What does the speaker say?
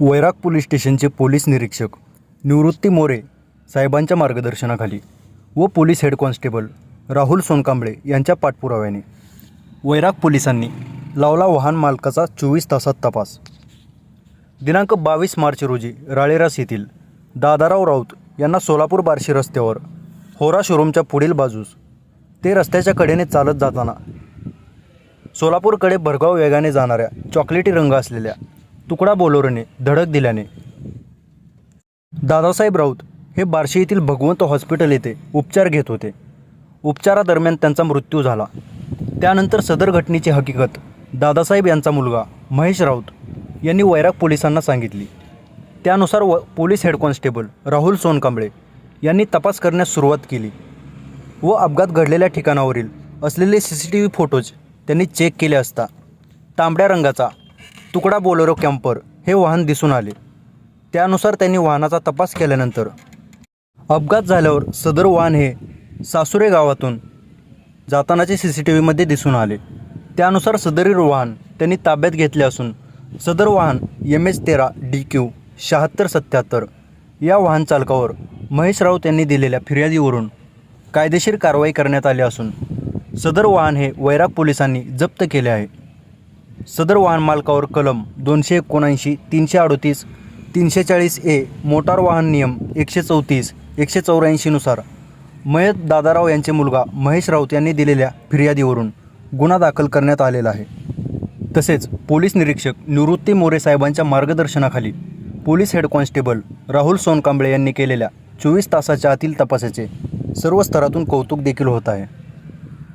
वैराग police स्टेशनचे police निरीक्षक निवृत्ती मोरे साहेबांच्या मार्गदर्शनाखाली व police head constable Rahul Sonkamble यांच्या पाठपुराव्याने. वैराग पोलिसांनी लावला वाहन मालकाचा चोवीस तासात तपास. दिनांक बावीस मार्च रोजी राळेरास येथील दादाराव राऊत यांना सोलापूर बार्शी रस्त्यावर होरा शोरूमच्या पुढील बाजूस ते रस्त्याच्या कडेने चालत जाताना सोलापूरकडे भरगाव वेगाने जाणाऱ्या चॉकलेटी रंग असलेल्या तुकडा बोलोरने धडक दिल्याने. दादासाहेब राऊत हे बार्शी येथील भगवंत हॉस्पिटल येथे उपचार घेत होते. उपचारादरम्यान त्यांचा मृत्यू झाला. त्यानंतर सदर घटनेची हकीकत दादासाहेब यांचा मुलगा महेश राऊत यांनी वैराग पोलिसांना सांगितली. त्यानुसार व police head constable Rahul Sonkamble यांनी तपास करण्यास सुरुवात केली व अपघात घडलेल्या ठिकाणावरील असलेले C C T V photos त्यांनी चेक केले असता तांबड्या रंगाचा तुकडा बोलेरो कॅम्पर हे वाहन दिसून आले. त्यानुसार त्यांनी वाहनाचा तपास केल्यानंतर अपघात झाल्यावर सदर वाहन हे सासुरे गावातून जातानाचे सी सी टी व्हीमध्ये दिसून आले. त्यानुसार सदरील वाहन त्यांनी ताब्यात घेतले असून सदर वाहन एम एच तेरा डी क्यू शहात्तर सत्याहत्तर या वाहन चालकावर महेश राऊत यांनी दिलेल्या फिर्यादीवरून कायदेशीर कारवाई करण्यात आली असून सदर वाहन हे वैराग पोलिसांनी जप्त केले आहे. सदर वाहन मालकावर कलम दोनशे एकोणऐंशी तीनशे अडोतीस तीनशे चाळीस ए मोटार वाहन नियम एकशे चौतीस एकशे चौऱ्याऐंशीनुसार मयत दादाराव यांचे मुलगा महेश राऊत यांनी दिलेल्या फिर्यादीवरून गुन्हा दाखल करण्यात आलेला आहे. तसेच पोलीस निरीक्षक निवृत्ती मोरे साहेबांच्या मार्गदर्शनाखाली police head constable Rahul Sonkamble यांनी केलेल्या चोवीस तासाच्या आतील तपासाचे सर्व स्तरातून कौतुक देखील होत आहे.